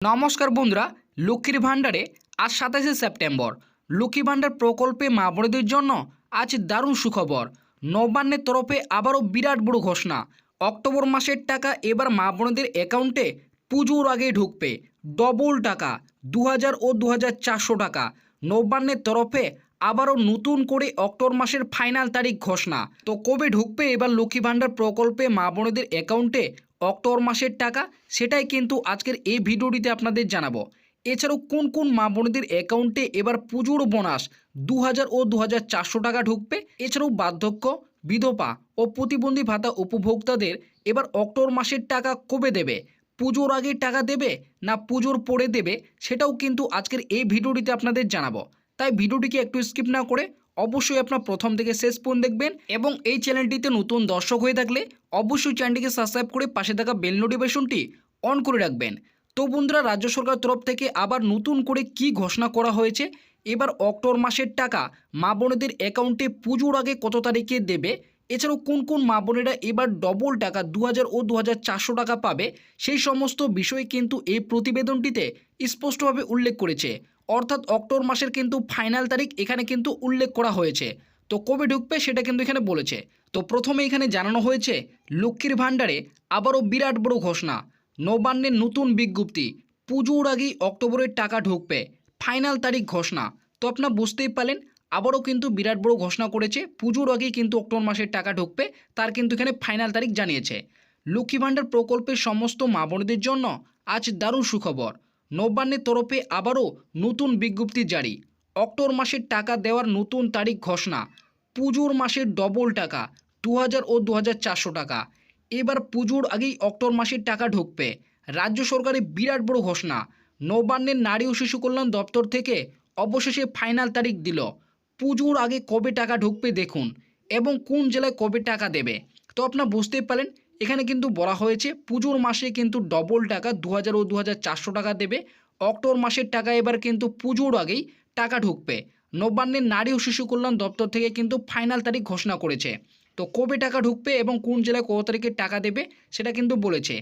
নমস্কার বন্ধুরা, লক্ষ্মীর ভাণ্ডারে আজ সাতাশে সেপ্টেম্বর। লক্ষ্মী ভাণ্ডার প্রকল্পে মা বোনেদের জন্য আজ দারুণ সুখবর। নবান্নের তরফে আবারও বিরাট বড় ঘোষণা। অক্টোবর মাসের টাকা এবার মা বোনেদের অ্যাকাউন্টে পুজোর আগে ঢুকবে। ডবল টাকা দু হাজার ও দু হাজার চারশো টাকা। নবান্নের তরফে আবারও নতুন করে অক্টোবর মাসের ফাইনাল তারিখ ঘোষণা। তো কবে ঢুকবে এবার লক্ষ্মী ভাণ্ডার প্রকল্পে মা বোনেদের অ্যাকাউন্টে অক্টোবর মাসের টাকা, সেটাই কিন্তু আজকের এই ভিডিওটিতে আপনাদের জানাব। এছাড়াও কোন কোন মা বোনেদের অ্যাকাউন্টে এবার পুজোর বোনাস দু হাজার ও দু হাজার চারশো টাকা ঢুকবে, এছাড়াও বার্ধক্য, বিধবা ও প্রতিবন্ধী ভাতা উপভোক্তাদের এবার অক্টোবর মাসের টাকা কবে দেবে? পুজোর আগে টাকা দেবে না পুজোর পরে দেবে, সেটাও কিন্তু আজকের এই ভিডিওটিতে আপনাদের জানাব। তাই ভিডিওটিকে একটু স্কিপ না করে অবশ্যই আপনার প্রথম থেকে শেষ পর্যন্ত দেখবেন এবং এই চ্যানেলটিতে নতুন দর্শক হয়ে থাকলে অবশ্যই চ্যানেলটিকে সাবস্ক্রাইব করে পাশে থাকা বেল নোটিফিকেশনটি অন করে রাখবেন। তো বন্ধুরা, রাজ্য সরকার তরফ থেকে আবার নতুন করে কি ঘোষণা করা হয়েছে? এবার অক্টোবর মাসের টাকা মা বোনেদের অ্যাকাউন্টে পুজোর আগে কত তারিখে দেবে? এছাড়াও কোন কোন মা বোনেরা এবার ডবল টাকা দু হাজার ও দু হাজার চারশো টাকা পাবে? সেই সমস্ত বিষয় কিন্তু এই প্রতিবেদনটিতে স্পষ্টভাবে উল্লেখ করেছে। অর্থাৎ অক্টোবর মাসের কিন্তু ফাইনাল তারিখ এখানে কিন্তু উল্লেখ করা হয়েছে। তো কবে ঢুকবে সেটা কিন্তু এখানে বলেছে। তো প্রথমে এখানে জানানো হয়েছে, লক্ষ্মীর ভাণ্ডারে আবারও বিরাট বড় ঘোষণা। নবান্নের নতুন বিজ্ঞপ্তি, পুজোর আগেই অক্টোবরের টাকা ঢুকবে। ফাইনাল তারিখ ঘোষণা। তো আপনারা বুঝতেই পারলেন, আবারও কিন্তু বিরাট বড় ঘোষণা করেছে। পুজোর আগেই কিন্তু অক্টোবর মাসের টাকা ঢুকবে, তার কিন্তু এখানে ফাইনাল তারিখ জানিয়েছে। লক্ষ্মী ভাণ্ডার প্রকল্পের সমস্ত মা বোনদের জন্য আজ দারুণ সুখবর। নবান্নের তরফে আবারও নতুন বিজ্ঞপ্তি জারি। অক্টোবর মাসের টাকা দেওয়ার নতুন তারিখ ঘোষণা। পুজোর মাসের ডবল টাকা দু হাজার ও দু হাজার চারশো টাকা। এবার পুজোর আগেই অক্টোবর মাসের টাকা ঢুকবে। রাজ্য সরকারের বিরাট বড় ঘোষণা। নবান্নের নারী ও শিশু কল্যাণ দপ্তর থেকে অবশেষে ফাইনাল তারিখ দিল। পুজোর আগে কবে টাকা ঢুকবে দেখুন এবং কোন জেলায় কবে টাকা দেবে। তো আপনারা বুঝতেই পারেন এখানে কিন্তু বলা হয়েছে পুজোর মাসে কিন্তু ডবল টাকা দু হাজার ও দু হাজার চারশো টাকা দেবে। অক্টোবর মাসের টাকা এবার কিন্তু পুজোর আগেই টাকা ঢুকবে। নবান্নের নারী ও শিশু কল্যাণ দপ্তর থেকে কিন্তু ফাইনাল তারিখ ঘোষণা করেছে। তো কবে টাকা ঢুকবে এবং কোন জেলায় কত তারিখে টাকা দেবে সেটা কিন্তু বলেছে।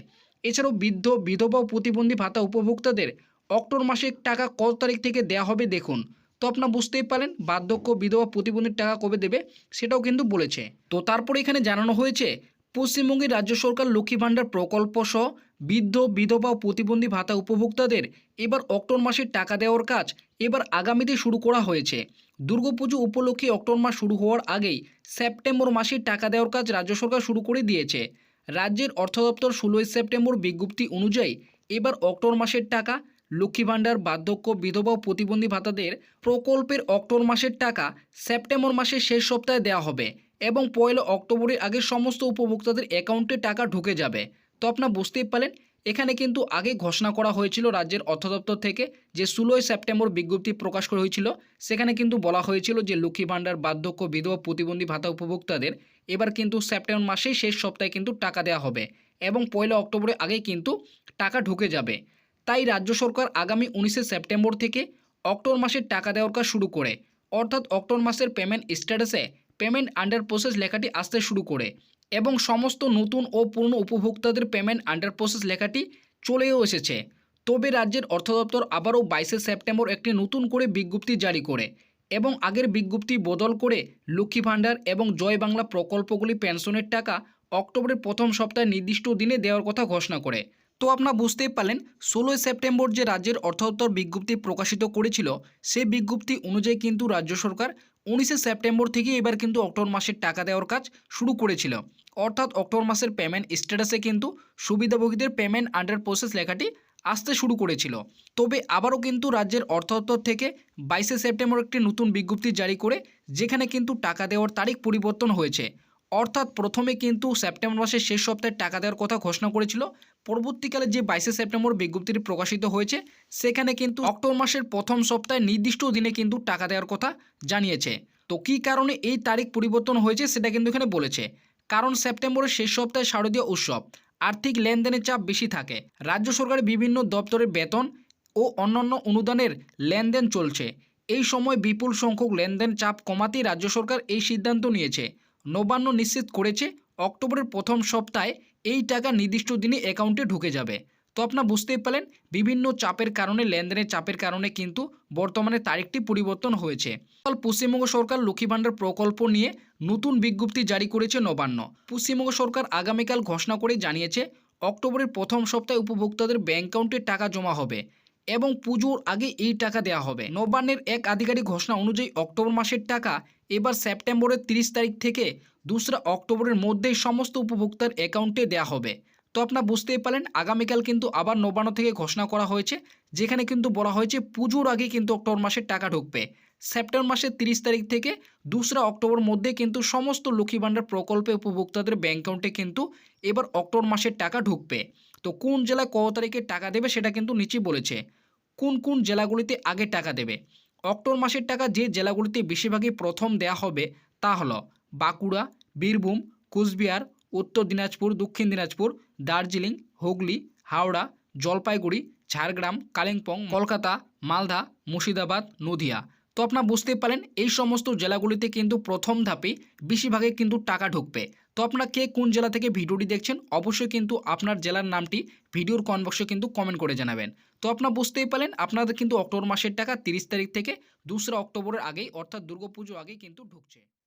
এছাড়াও বৃদ্ধ, বিধবা ও প্রতিবন্ধী ভাতা উপভোক্তাদের অক্টোবর মাসে টাকা কত তারিখ থেকে দেওয়া হবে দেখুন। তো আপনারা বুঝতেই পারেন, বার্ধক্য, বিধবা, প্রতিবন্ধীর টাকা কবে দেবে সেটাও কিন্তু বলেছে। তো তারপরে এখানে জানানো হয়েছে পশ্চিমবঙ্গের রাজ্য সরকার লক্ষ্মী ভাণ্ডার প্রকল্প সহ বৃদ্ধ, বিধবা ও প্রতিবন্ধী ভাতা উপভোক্তাদের এবার অক্টোবর মাসের টাকা দেওয়ার কাজ এবার আগামীতে শুরু করা হয়েছে। দুর্গাপুজো উপলক্ষে অক্টোবর মাস শুরু হওয়ার আগেই সেপ্টেম্বর মাসে টাকা দেওয়ার কাজ রাজ্য সরকার শুরু করে দিয়েছে। রাজ্যের অর্থ দপ্তর ষোলোই সেপ্টেম্বর বিজ্ঞপ্তি অনুযায়ী এবার অক্টোবর মাসের টাকা লক্ষ্মী ভাণ্ডার, বার্ধক্য, বিধবা ও প্রতিবন্ধী ভাতাদের প্রকল্পের অক্টোবর মাসের টাকা সেপ্টেম্বর মাসের শেষ সপ্তাহে দেওয়া হবে। এবং পয়লা অক্টোবরের আগে সমস্ত উপভোক্তাদের অ্যাকাউন্টে টাকা ঢুকে যাবে। তো আপনারা বুঝতেই পারলেন, এখানে কিন্তু আগে ঘোষণা করা হয়েছিল রাজ্যের অর্থ দপ্তর থেকে যে ষোলোই সেপ্টেম্বর বিজ্ঞপ্তি প্রকাশ করা হয়েছিল। সেখানে কিন্তু বলা হয়েছিল যে লক্ষ্মী ভাণ্ডার, বার্ধক্য, বিধবা, প্রতিবন্ধী ভাতা উপভোক্তাদের এবার কিন্তু সেপ্টেম্বর মাসেই শেষ সপ্তাহে কিন্তু টাকা দেওয়া হবে এবং পয়লা অক্টোবরের আগেই কিন্তু টাকা ঢুকে যাবে। তাই রাজ্য সরকার আগামী উনিশে সেপ্টেম্বর থেকে অক্টোবর মাসের টাকা দেওয়ার কাজ শুরু করে। অর্থাৎ অক্টোবর মাসের পেমেন্ট স্ট্যাটাসে পেমেন্ট আন্ডার প্রসেস লেখাটি আসতে শুরু করে এবং সমস্ত নতুন ও পুরনো উপভোক্তাদের পেমেন্ট আন্ডার প্রসেস লেখাটি চলেও এসেছে। তবে রাজ্যের অর্থ দপ্তর আবারও বাইশে সেপ্টেম্বর একটি নতুন করে বিজ্ঞপ্তি জারি করে এবং আগের বিজ্ঞপ্তি বদল করে লক্ষ্মী ভাণ্ডার এবং জয় বাংলা প্রকল্পগুলি পেনশনের টাকা অক্টোবরের প্রথম সপ্তাহে নির্দিষ্ট দিনে দেওয়ার কথা ঘোষণা করে। তো আপনারা বুঝতেই পারলেন, ষোলোই সেপ্টেম্বর যে রাজ্যের অর্থ দপ্তর বিজ্ঞপ্তি প্রকাশিত করেছিল, সেই বিজ্ঞপ্তি অনুযায়ী কিন্তু রাজ্য সরকার উনিশে সেপ্টেম্বর থেকে এবার কিন্তু অক্টোবর মাসের টাকা দেওয়ার কাজ শুরু করেছিল। অর্থাৎ অক্টোবর মাসের পেমেন্ট স্ট্যাটাসে কিন্তু সুবিধাভোগীদের পেমেন্ট আন্ডার প্রসেস লেখাটি আসতে শুরু করেছিল। তবে আবারও কিন্তু রাজ্যের অর্থ দপ্তর থেকে বাইশে সেপ্টেম্বর একটি নতুন বিজ্ঞপ্তি জারি করে যেখানে কিন্তু টাকা দেওয়ার তারিখ পরিবর্তন হয়েছে। অর্থাৎ প্রথমে কিন্তু সেপ্টেম্বর মাসের শেষ সপ্তাহে টাকা দেওয়ার কথা ঘোষণা করেছিল পরবর্তীকালে যে বাইশে সেপ্টেম্বর বিজ্ঞপ্তিটি প্রকাশিত হয়েছে, সেখানে কিন্তু অক্টোবর মাসের প্রথম সপ্তাহে নির্দিষ্ট দিনে কিন্তু টাকা দেওয়ার কথা জানিয়েছে। তো কী কারণে এই তারিখ পরিবর্তন হয়েছে সেটা কিন্তু এখানে বলেছে। কারণ সেপ্টেম্বরের শেষ সপ্তাহে শারদীয় উৎসব, আর্থিক লেনদেনের চাপ বেশি থাকে, রাজ্য সরকারের বিভিন্ন দপ্তরের বেতন ও অন্যান্য অনুদানের লেনদেন চলছে। এই সময় বিপুল সংখ্যক লেনদেন চাপ কমাতেই রাজ্য সরকার এই সিদ্ধান্ত নিয়েছে। নবান্ন নিশ্চিত করেছে, অক্টোবরের প্রথম সপ্তাহে এই টাকা নির্দিষ্ট দিনে অ্যাকাউন্টে ঢুকে যাবে। তো আপনারা বুঝতেই পারলেন, বিভিন্ন চাপের কারণে, লেনদেনের চাপের কারণে কিন্তু বর্তমানে তারিখটি পরিবর্তন হয়েছে। পশ্চিমবঙ্গ সরকার লক্ষ্মী ভাণ্ডার প্রকল্প নিয়ে নতুন বিজ্ঞপ্তি জারি করেছে নবান্ন। পশ্চিমবঙ্গ সরকার আগামীকাল ঘোষণা করে জানিয়েছে, অক্টোবরের প্রথম সপ্তাহে উপভোক্তাদের ব্যাঙ্ক অ্যাকাউন্টে টাকা জমা হবে এবং পুজোর আগে এই টাকা দেওয়া হবে। নবান্নের এক আধিকারিক ঘোষণা অনুযায়ী অক্টোবর মাসের টাকা এবার সেপ্টেম্বরের তিরিশ তারিখ থেকে দোসরা অক্টোবরের মধ্যেই সমস্ত উপভোক্তার অ্যাকাউন্টে দেওয়া হবে। তো আপনারা বুঝতেই পারলেন, আগামীকাল কিন্তু আবার নবান্ন থেকে ঘোষণা করা হয়েছে, যেখানে কিন্তু বলা হয়েছে পুজোর আগে কিন্তু অক্টোবর মাসের টাকা ঢুকবে। সেপ্টেম্বর মাসের তিরিশ তারিখ থেকে দোসরা অক্টোবর মধ্যে কিন্তু সমস্ত লক্ষ্মী ভাণ্ডার প্রকল্পে উপভোক্তাদের ব্যাংক অ্যাকাউন্টে কিন্তু এবার অক্টোবর মাসের টাকা ঢুকবে। তো কোন জেলায় কত তারিখে টাকা দেবে সেটা কিন্তু নিচে বলেছে। কোন কোন জেলাগুলিতে আগে টাকা দেবে? অক্টোবর মাসের টাকা যে জেলাগুলিতে বেশিরভাগই প্রথম দেয়া হবে তা হল বাঁকুড়া, বীরভূম, কুচবিহার, উত্তর দিনাজপুর, দক্ষিণ দিনাজপুর, দার্জিলিং, হুগলি, হাওড়া, জলপাইগুড়ি, ঝাড়গ্রাম, কালিম্পং, কলকাতা, মালদা, মুর্শিদাবাদ, নদিয়া। তো আপনারা বুঝতে পারেন এই সমস্ত জেলাগুলিতে কিন্তু প্রথম ধাপে বেশিরভাগে কিন্তু টাকা ঢুকবে। তো আপনারা কে কোন জেলা থেকে ভিডিওটি দেখছেন, অবশ্যই কিন্তু আপনার জেলার নামটি ভিডিওর কমেন্ট বক্সে কিন্তু কমেন্ট করে জানাবেন। তো আপনারা বুঝতেই পারলেন, আপনাদের কিন্তু অক্টোবর মাসের টাকা তিরিশ তারিখ থেকে দোসরা অক্টোবরের আগেই, অর্থাৎ দুর্গাপুজো আগেই কিন্তু ঢুকছে।